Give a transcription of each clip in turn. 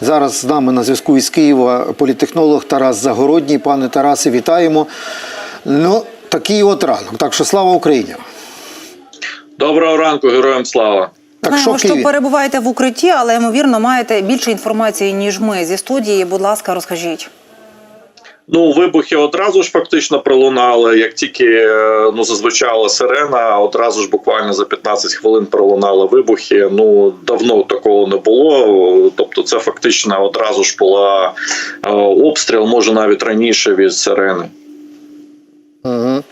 Зараз з нами на зв'язку із Києва політехнолог Тарас Загородній. Пане Тарасе, вітаємо. Ну, такий от ранок. Так що слава Україні. Доброго ранку, героям слава. Так Знаємо, що що, Києві? перебуваєте в укритті, але ймовірно маєте більше інформації ніж ми зі студії. Будь ласка, розкажіть. Ну, вибухи одразу ж фактично пролунали. Як тільки е, ну зазвучала сирена, одразу ж буквально за 15 хвилин пролунали вибухи. Ну давно такого не було. Тобто, це фактично одразу ж була е, обстріл, може навіть раніше від сирени. Угу.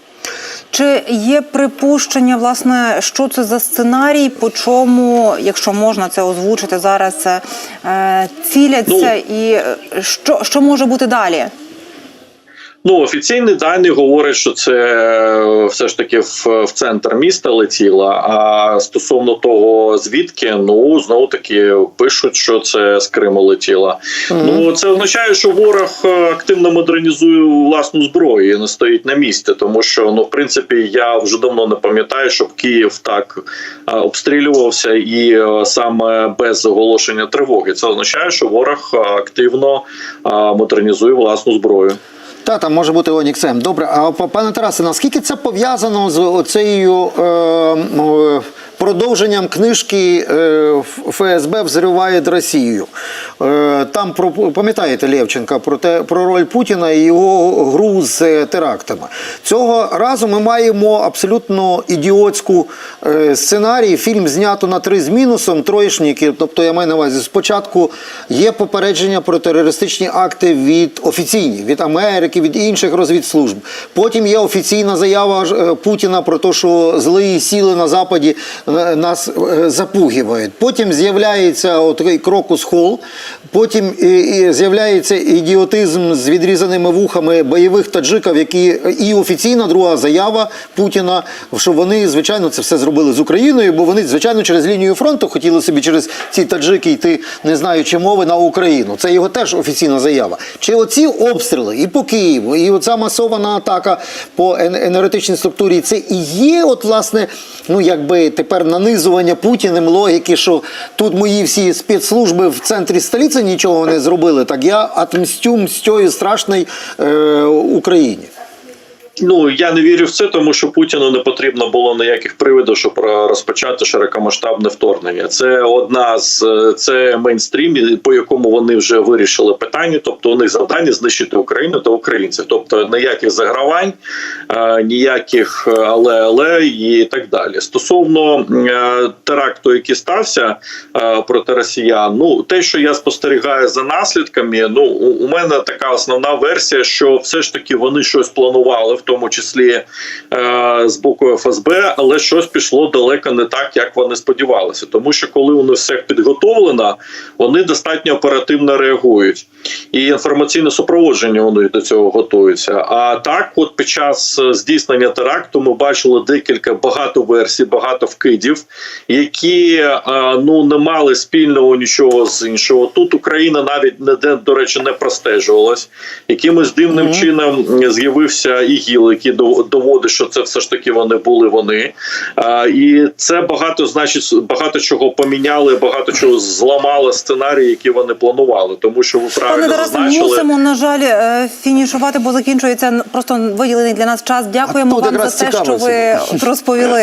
Чи є припущення, власне, що це за сценарій, по чому, якщо можна це озвучити зараз, це е, ціляться, і е, що, що може бути далі? Ну, офіційні дані говорять, що це е, все ж таки в, в центр міста летіла. А стосовно того, звідки, ну знову таки пишуть, що це з Криму летіла. Ну це означає, що ворог е, активно модернізує власну зброю і не стоїть на місці, тому що ну, в принципі, я вже давно не пам'ятаю, щоб Київ так е, обстрілювався і саме без оголошення тривоги. Це означає, що ворог активно модернізує власну зброю. Та там може бути Оніксем. Добре, а пане Тарасе, наскільки це пов'язано з оцею е, е, продовженням книжки е, ФСБ взриває Росію? Е, там про пам'ятаєте Лєвченка про те про роль Путіна і його гру з е, терактами. Цього разу ми маємо абсолютно ідіотську сценарій. Фільм знято на три з мінусом, троєшники. Тобто я маю на увазі, спочатку є попередження про терористичні акти від офіційні від Америки, від інших розвідслужб. Потім є офіційна заява Путіна про те, що злі сили на западі нас е, запугивають. Потім з'являється отакий крокус хол. Потім з'являється ідіотизм з відрізаними вухами бойових таджиків, які і офіційна друга заява Путіна, що вони звичайно це все зробили з Україною, бо вони звичайно через лінію фронту хотіли собі через ці таджики йти, не знаючи мови на Україну. Це його теж офіційна заява. Чи оці обстріли і по Києву, і оця масована атака по енергетичній структурі, це і є, от власне, ну якби тепер нанизування Путіним логіки, що тут мої всі спецслужби в центрі столиці нічого не зробили. Так я отмстю мстьою страшної е, Україні. Ну я не вірю в це, тому що Путіну не потрібно було ніяких приводів, щоб розпочати широкомасштабне вторгнення. Це одна з це мейнстрім, по якому вони вже вирішили питання. Тобто у них завдання знищити Україну та українців. Тобто ніяких загравань, е, ніяких але але і так далі. Стосовно е, теракту, який стався е, проти росіян, ну те, що я спостерігаю за наслідками, ну у мене така основна версія, що все ж таки вони щось планували, в тому числі е, з боку ФСБ, але щось пішло далеко не так, як вони сподівалися. Тому що коли у них все підготовлено, вони достатньо оперативно реагують, і інформаційне супроводження них до цього готується. А так, от під час е, здійснення теракту, ми бачили декілька багато версій, багато вкидів, які е, ну не мали спільного нічого з іншого. Тут Україна навіть не до речі не простежувалась. Якимось дивним Мгм. чином з'явився ІГІЛ, який дов- доводить, що це все ж таки вони були вони. І це багато значить багато чого поміняли, багато чого зламало сценарії, які вони планували. Тому що ви правильно Пане зазначили. мусимо на жаль е, фінішувати, бо закінчується просто виділений для нас час. Дякуємо вам за те, що ви розповіли.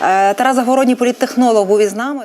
Е, Тарас Загородній політтехнолог був із нами.